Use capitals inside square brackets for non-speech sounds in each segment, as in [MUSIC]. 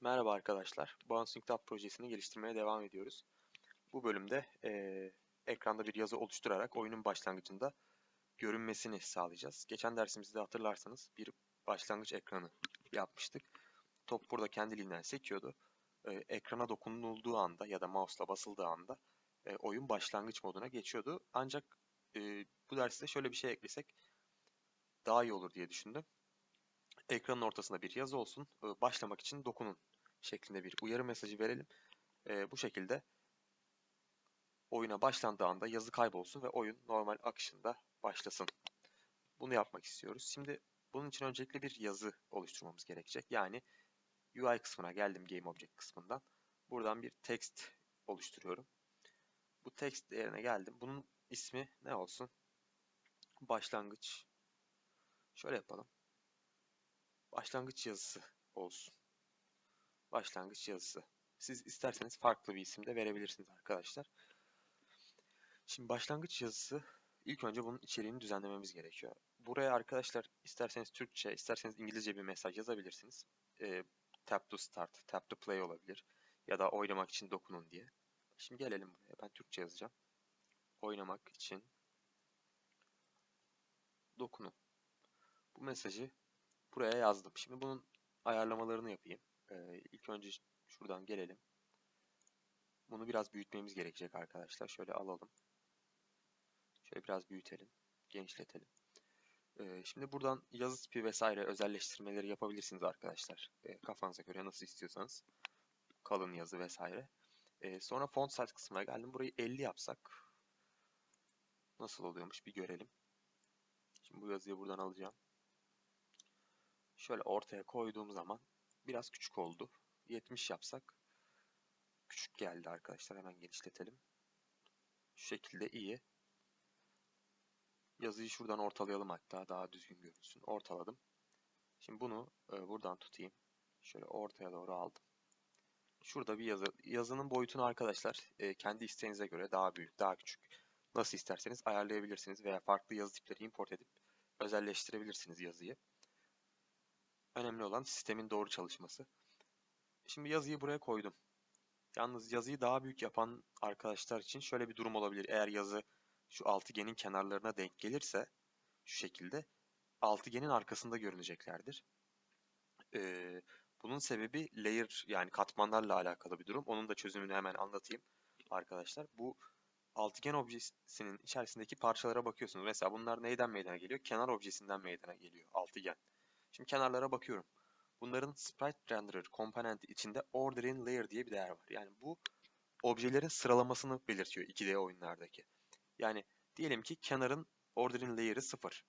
Merhaba arkadaşlar. Bouncing Top projesini geliştirmeye devam ediyoruz. Bu bölümde eee, ekranda bir yazı oluşturarak oyunun başlangıcında görünmesini sağlayacağız. Geçen dersimizde hatırlarsanız bir başlangıç ekranı yapmıştık. Top burada kendiliğinden sekiyordu. Eee, ekrana dokunulduğu anda ya da mouse'la basıldığı anda eee, oyun başlangıç moduna geçiyordu. Ancak eee, bu derste şöyle bir şey eklesek daha iyi olur diye düşündüm ekranın ortasında bir yazı olsun. Ee, Başlamak için dokunun şeklinde bir uyarı mesajı verelim. Ee, Bu şekilde oyuna başlandığı anda yazı kaybolsun ve oyun normal akışında başlasın. Bunu yapmak istiyoruz. Şimdi bunun için öncelikle bir yazı oluşturmamız gerekecek. Yani UI kısmına geldim Game Object kısmından. Buradan bir text oluşturuyorum. Bu text değerine geldim. Bunun ismi ne olsun? Başlangıç. Şöyle yapalım başlangıç yazısı olsun. Başlangıç yazısı. Siz isterseniz farklı bir isim de verebilirsiniz arkadaşlar. Şimdi başlangıç yazısı ilk önce bunun içeriğini düzenlememiz gerekiyor. Buraya arkadaşlar isterseniz Türkçe, isterseniz İngilizce bir mesaj yazabilirsiniz. E, tap to start, tap to play olabilir. Ya da oynamak için dokunun diye. Şimdi gelelim buraya. Ben Türkçe yazacağım. Oynamak için dokunun. Bu mesajı buraya yazdım. Şimdi bunun ayarlamalarını yapayım. Ee, ilk önce şuradan gelelim. Bunu biraz büyütmemiz gerekecek arkadaşlar. Şöyle alalım. Şöyle biraz büyütelim. Genişletelim. Ee, şimdi buradan yazı tipi vesaire özelleştirmeleri yapabilirsiniz arkadaşlar. Ee, kafanıza göre nasıl istiyorsanız. Kalın yazı vesaire. Ee, sonra font size kısmına geldim. Burayı 50 yapsak nasıl oluyormuş bir görelim. Şimdi bu yazıyı buradan alacağım şöyle ortaya koyduğum zaman biraz küçük oldu. 70 yapsak küçük geldi arkadaşlar. Hemen genişletelim. Şu şekilde iyi. Yazıyı şuradan ortalayalım hatta daha düzgün görünsün. Ortaladım. Şimdi bunu e, buradan tutayım. Şöyle ortaya doğru aldım. Şurada bir yazı. Yazının boyutunu arkadaşlar e, kendi isteğinize göre daha büyük, daha küçük nasıl isterseniz ayarlayabilirsiniz veya farklı yazı tipleri import edip özelleştirebilirsiniz yazıyı. Önemli olan sistemin doğru çalışması. Şimdi yazıyı buraya koydum. Yalnız yazıyı daha büyük yapan arkadaşlar için şöyle bir durum olabilir. Eğer yazı şu altıgenin kenarlarına denk gelirse şu şekilde altıgenin arkasında görüneceklerdir. Ee, bunun sebebi layer yani katmanlarla alakalı bir durum. Onun da çözümünü hemen anlatayım arkadaşlar. Bu altıgen objesinin içerisindeki parçalara bakıyorsunuz. Mesela bunlar neyden meydana geliyor? Kenar objesinden meydana geliyor altıgen. Şimdi kenarlara bakıyorum. Bunların sprite renderer komponenti içinde order in layer diye bir değer var. Yani bu objelerin sıralamasını belirtiyor 2D oyunlardaki. Yani diyelim ki kenarın order in layer'ı 0.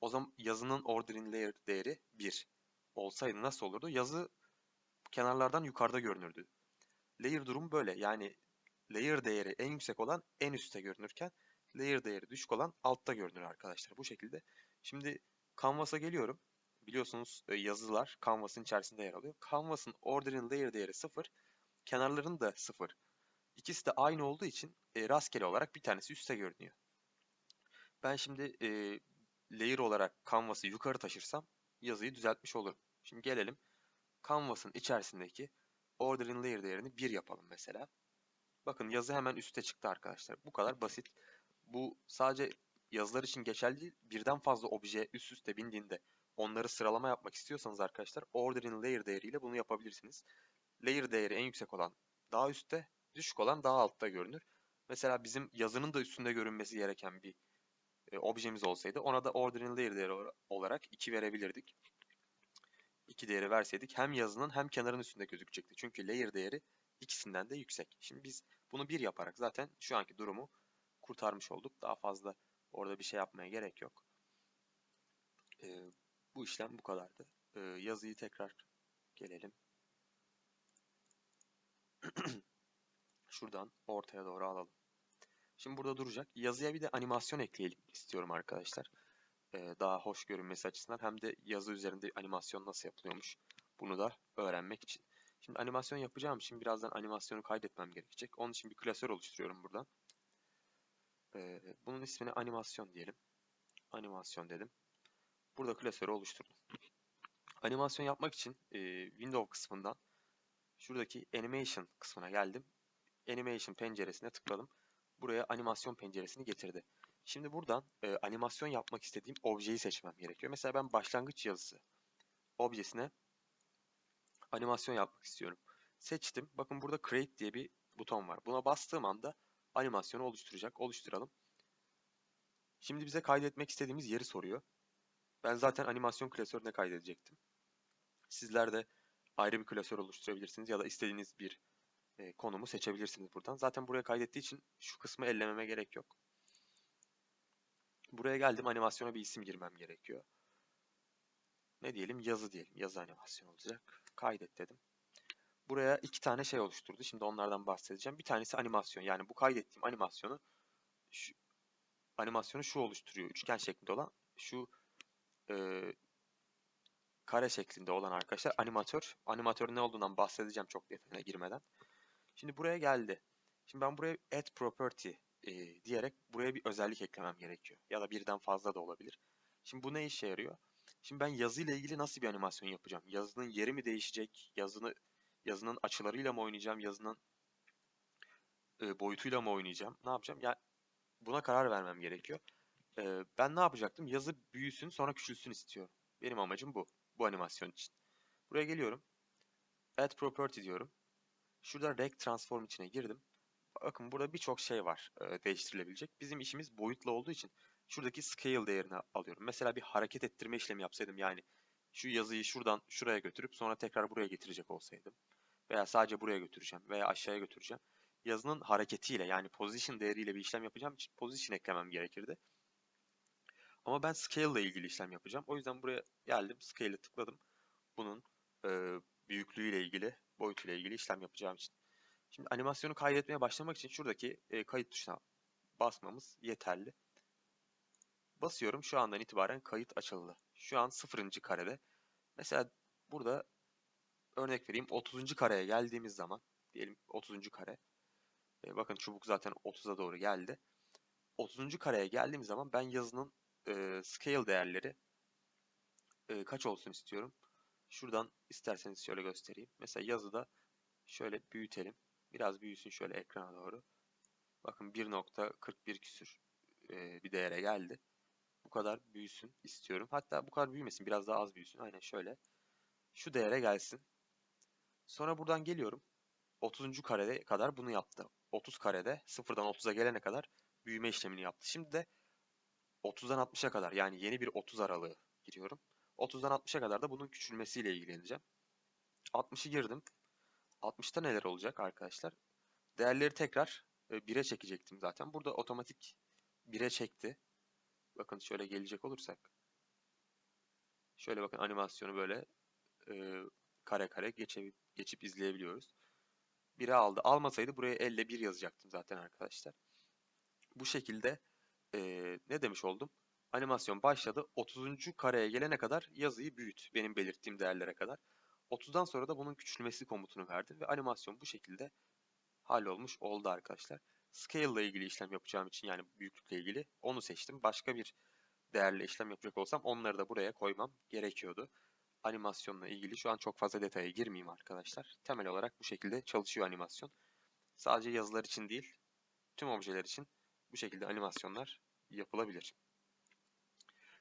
O zaman yazının order in layer değeri 1 olsaydı nasıl olurdu? Yazı kenarlardan yukarıda görünürdü. Layer durum böyle. Yani layer değeri en yüksek olan en üstte görünürken layer değeri düşük olan altta görünür arkadaşlar. Bu şekilde. Şimdi Canvas'a geliyorum biliyorsunuz e, yazılar Canvas'ın içerisinde yer alıyor. Canvas'ın order in layer değeri 0, kenarların da 0. İkisi de aynı olduğu için e, rastgele olarak bir tanesi üstte görünüyor. Ben şimdi e, layer olarak Canvas'ı yukarı taşırsam yazıyı düzeltmiş olurum. Şimdi gelelim Canvas'ın içerisindeki order in layer değerini 1 yapalım mesela. Bakın yazı hemen üste çıktı arkadaşlar. Bu kadar basit. Bu sadece yazılar için geçerli değil. Birden fazla obje üst üste bindiğinde onları sıralama yapmak istiyorsanız arkadaşlar order in layer değeriyle bunu yapabilirsiniz. Layer değeri en yüksek olan daha üstte, düşük olan daha altta görünür. Mesela bizim yazının da üstünde görünmesi gereken bir e, objemiz olsaydı ona da order in layer değeri olarak 2 verebilirdik. 2 değeri verseydik hem yazının hem kenarın üstünde gözükecekti. Çünkü layer değeri ikisinden de yüksek. Şimdi biz bunu 1 yaparak zaten şu anki durumu kurtarmış olduk. Daha fazla orada bir şey yapmaya gerek yok. Ee, bu işlem bu kadardı. Ee, yazıyı tekrar gelelim. [CLEARS THROAT] Şuradan ortaya doğru alalım. Şimdi burada duracak. Yazıya bir de animasyon ekleyelim istiyorum arkadaşlar. Ee, daha hoş görünmesi açısından hem de yazı üzerinde animasyon nasıl yapılıyormuş bunu da öğrenmek için. Şimdi animasyon yapacağım için birazdan animasyonu kaydetmem gerekecek. Onun için bir klasör oluşturuyorum buradan. Ee, bunun ismini animasyon diyelim. Animasyon dedim. Burada klasörü oluşturdum. Animasyon yapmak için e, Windows kısmından Şuradaki animation kısmına geldim. Animation penceresine tıkladım. Buraya animasyon penceresini getirdi. Şimdi buradan e, animasyon yapmak istediğim objeyi seçmem gerekiyor. Mesela ben başlangıç yazısı objesine animasyon yapmak istiyorum. Seçtim. Bakın burada create diye bir buton var. Buna bastığım anda animasyonu oluşturacak. Oluşturalım. Şimdi bize kaydetmek istediğimiz yeri soruyor. Ben zaten animasyon klasörüne kaydedecektim. Sizler de ayrı bir klasör oluşturabilirsiniz ya da istediğiniz bir e, konumu seçebilirsiniz buradan. Zaten buraya kaydettiği için şu kısmı ellememe gerek yok. Buraya geldim animasyona bir isim girmem gerekiyor. Ne diyelim? Yazı diyelim. Yazı animasyon olacak. Kaydet dedim. Buraya iki tane şey oluşturdu. Şimdi onlardan bahsedeceğim. Bir tanesi animasyon. Yani bu kaydettiğim animasyonu şu, animasyonu şu oluşturuyor. Üçgen şeklinde olan şu e, kare şeklinde olan arkadaşlar animatör. Animatörün ne olduğundan bahsedeceğim çok detayına girmeden. Şimdi buraya geldi. Şimdi ben buraya add property e, diyerek buraya bir özellik eklemem gerekiyor. Ya da birden fazla da olabilir. Şimdi bu ne işe yarıyor? Şimdi ben yazı ile ilgili nasıl bir animasyon yapacağım? Yazının yeri mi değişecek? Yazını yazının açılarıyla mı oynayacağım? Yazının e, boyutuyla mı oynayacağım? Ne yapacağım? Yani buna karar vermem gerekiyor. E, ben ne yapacaktım? Yazı büyüsün sonra küçülsün istiyorum. Benim amacım bu. Bu animasyon için. Buraya geliyorum. Add property diyorum. Şurada rect transform içine girdim. Bakın burada birçok şey var e, değiştirilebilecek. Bizim işimiz boyutla olduğu için şuradaki scale değerini alıyorum. Mesela bir hareket ettirme işlemi yapsaydım yani şu yazıyı şuradan şuraya götürüp sonra tekrar buraya getirecek olsaydım veya sadece buraya götüreceğim veya aşağıya götüreceğim. Yazının hareketiyle yani position değeriyle bir işlem yapacağım için position eklemem gerekirdi. Ama ben scale ile ilgili işlem yapacağım. O yüzden buraya geldim, scale'e tıkladım. Bunun e, büyüklüğüyle ilgili, boyutuyla ilgili işlem yapacağım için. Şimdi animasyonu kaydetmeye başlamak için şuradaki e, kayıt tuşuna basmamız yeterli. Basıyorum. Şu andan itibaren kayıt açıldı. Şu an 0. karede. Mesela burada örnek vereyim 30. kareye geldiğimiz zaman diyelim 30. kare. E, bakın çubuk zaten 30'a doğru geldi. 30. kareye geldiğimiz zaman ben yazının e, scale değerleri e, kaç olsun istiyorum. Şuradan isterseniz şöyle göstereyim. Mesela yazıda şöyle büyütelim. Biraz büyüsün şöyle ekrana doğru. Bakın 1.41 küsür e, bir değere geldi. Bu kadar büyüsün istiyorum. Hatta bu kadar büyümesin. Biraz daha az büyüsün. Aynen şöyle. Şu değere gelsin. Sonra buradan geliyorum. 30. karede kadar bunu yaptı. 30 karede sıfırdan 30'a gelene kadar büyüme işlemini yaptı. Şimdi de 30'dan 60'a kadar yani yeni bir 30 aralığı giriyorum. 30'dan 60'a kadar da bunun küçülmesiyle ilgileneceğim. 60'ı girdim. 60'ta neler olacak arkadaşlar? Değerleri tekrar 1'e e, çekecektim zaten. Burada otomatik 1'e çekti. Bakın şöyle gelecek olursak. Şöyle bakın animasyonu böyle e, kare kare geçip, geçip izleyebiliyoruz. 1'e aldı. Almasaydı buraya elle 1 yazacaktım zaten arkadaşlar. Bu şekilde e, ne demiş oldum? Animasyon başladı. 30. kareye gelene kadar yazıyı büyüt. Benim belirttiğim değerlere kadar. 30'dan sonra da bunun küçülmesi komutunu verdi ve animasyon bu şekilde hallolmuş oldu arkadaşlar. Scale ile ilgili işlem yapacağım için yani büyüklükle ilgili onu seçtim. Başka bir değerle işlem yapacak olsam onları da buraya koymam gerekiyordu. Animasyonla ilgili şu an çok fazla detaya girmeyeyim arkadaşlar. Temel olarak bu şekilde çalışıyor animasyon. Sadece yazılar için değil, tüm objeler için bu şekilde animasyonlar yapılabilir.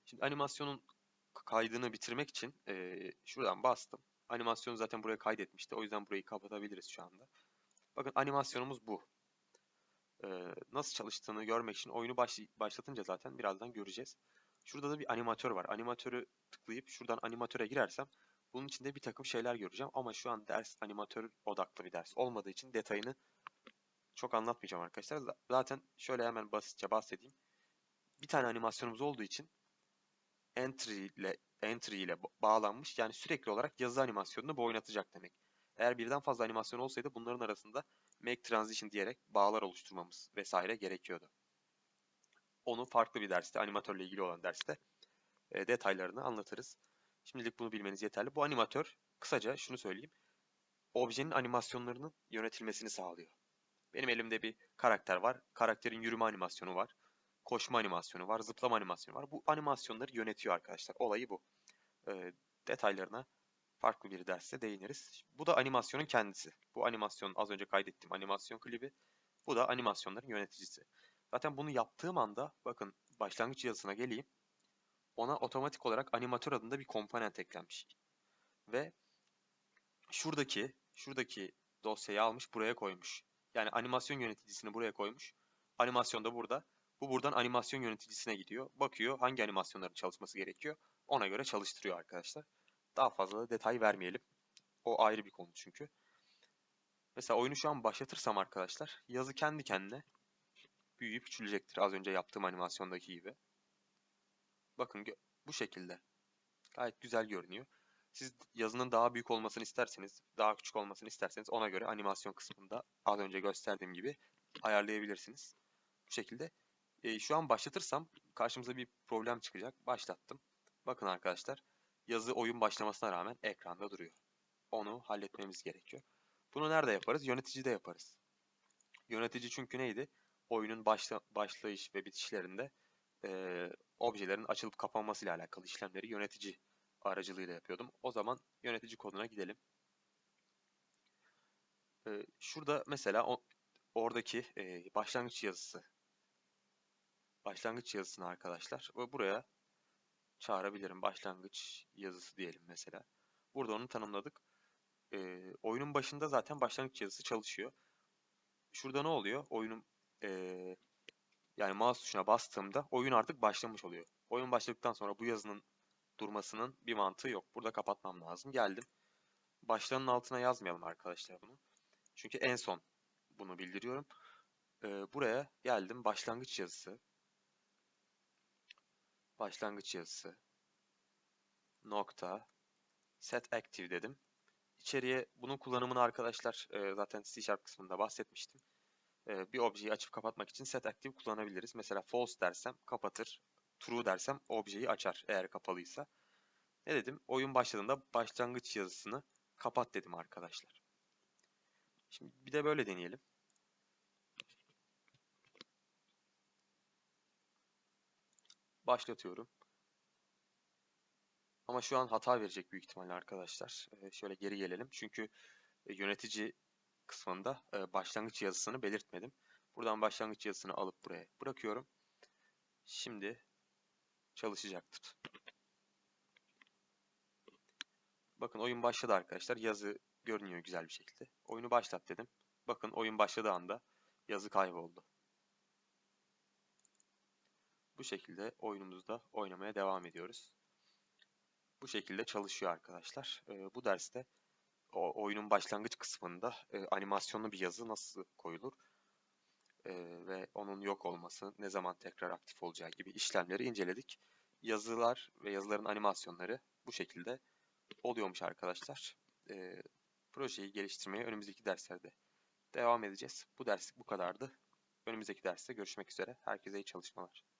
Şimdi animasyonun kaydını bitirmek için e, şuradan bastım. Animasyonu zaten buraya kaydetmişti. O yüzden burayı kapatabiliriz şu anda. Bakın animasyonumuz bu. Ee, nasıl çalıştığını görmek için oyunu baş, başlatınca zaten birazdan göreceğiz. Şurada da bir animatör var. Animatörü tıklayıp şuradan animatöre girersem bunun içinde bir takım şeyler göreceğim. Ama şu an ders animatör odaklı bir ders olmadığı için detayını çok anlatmayacağım arkadaşlar. Zaten şöyle hemen basitçe bahsedeyim. Bir tane animasyonumuz olduğu için entry ile entry ile bağlanmış. Yani sürekli olarak yazı animasyonunu bu oynatacak demek. Eğer birden fazla animasyon olsaydı bunların arasında make transition diyerek bağlar oluşturmamız vesaire gerekiyordu. Onu farklı bir derste, animatörle ilgili olan derste e, detaylarını anlatırız. Şimdilik bunu bilmeniz yeterli. Bu animatör, kısaca şunu söyleyeyim. Objenin animasyonlarının yönetilmesini sağlıyor. Benim elimde bir karakter var. Karakterin yürüme animasyonu var. Koşma animasyonu var. Zıplama animasyonu var. Bu animasyonları yönetiyor arkadaşlar. Olayı bu. E, detaylarına farklı bir derste değiniriz. Bu da animasyonun kendisi. Bu animasyon az önce kaydettiğim animasyon klibi. Bu da animasyonların yöneticisi. Zaten bunu yaptığım anda bakın başlangıç yazısına geleyim. Ona otomatik olarak animatör adında bir komponent eklenmiş. Ve şuradaki şuradaki dosyayı almış buraya koymuş. Yani animasyon yöneticisini buraya koymuş. Animasyon da burada. Bu buradan animasyon yöneticisine gidiyor. Bakıyor hangi animasyonların çalışması gerekiyor. Ona göre çalıştırıyor arkadaşlar. Daha fazla da detay vermeyelim. O ayrı bir konu çünkü. Mesela oyunu şu an başlatırsam arkadaşlar yazı kendi kendine büyüyüp küçülecektir az önce yaptığım animasyondaki gibi. Bakın bu şekilde. Gayet güzel görünüyor. Siz yazının daha büyük olmasını isterseniz, daha küçük olmasını isterseniz ona göre animasyon kısmında az önce gösterdiğim gibi ayarlayabilirsiniz. Bu şekilde. E, şu an başlatırsam karşımıza bir problem çıkacak. Başlattım. Bakın arkadaşlar yazı oyun başlamasına rağmen ekranda duruyor. Onu halletmemiz gerekiyor. Bunu nerede yaparız? Yöneticide yaparız. Yönetici çünkü neydi? Oyunun başla, başlayış ve bitişlerinde e, objelerin açılıp kapanması ile alakalı işlemleri yönetici aracılığıyla yapıyordum. O zaman yönetici koduna gidelim. E, şurada mesela oradaki e, başlangıç yazısı başlangıç yazısını arkadaşlar buraya çağırabilirim. Başlangıç yazısı diyelim mesela. Burada onu tanımladık. E, oyunun başında zaten başlangıç yazısı çalışıyor. Şurada ne oluyor? Oyunun e, yani mouse tuşuna bastığımda oyun artık başlamış oluyor. Oyun başladıktan sonra bu yazının durmasının bir mantığı yok. Burada kapatmam lazım. Geldim. Başlığının altına yazmayalım arkadaşlar bunu. Çünkü en son bunu bildiriyorum. Ee, buraya geldim. Başlangıç yazısı. Başlangıç yazısı. Nokta. Set active dedim. İçeriye bunun kullanımını arkadaşlar e, zaten C Sharp kısmında bahsetmiştim. E, bir objeyi açıp kapatmak için set active kullanabiliriz. Mesela false dersem kapatır. True dersem objeyi açar eğer kapalıysa. Ne dedim? Oyun başladığında başlangıç yazısını kapat dedim arkadaşlar. Şimdi bir de böyle deneyelim. Başlatıyorum. Ama şu an hata verecek büyük ihtimalle arkadaşlar. Ee, şöyle geri gelelim. Çünkü e, yönetici kısmında e, başlangıç yazısını belirtmedim. Buradan başlangıç yazısını alıp buraya bırakıyorum. Şimdi çalışacaktır. Bakın oyun başladı arkadaşlar. Yazı görünüyor güzel bir şekilde. Oyunu başlat dedim. Bakın oyun başladığı anda yazı kayboldu. Bu şekilde oyunumuzda oynamaya devam ediyoruz. Bu şekilde çalışıyor arkadaşlar. Ee, bu derste o oyunun başlangıç kısmında e, animasyonlu bir yazı nasıl koyulur e, ve onun yok olması, ne zaman tekrar aktif olacağı gibi işlemleri inceledik. Yazılar ve yazıların animasyonları bu şekilde oluyormuş arkadaşlar. E, projeyi geliştirmeye önümüzdeki derslerde devam edeceğiz. Bu ders bu kadardı. Önümüzdeki derste görüşmek üzere. Herkese iyi çalışmalar.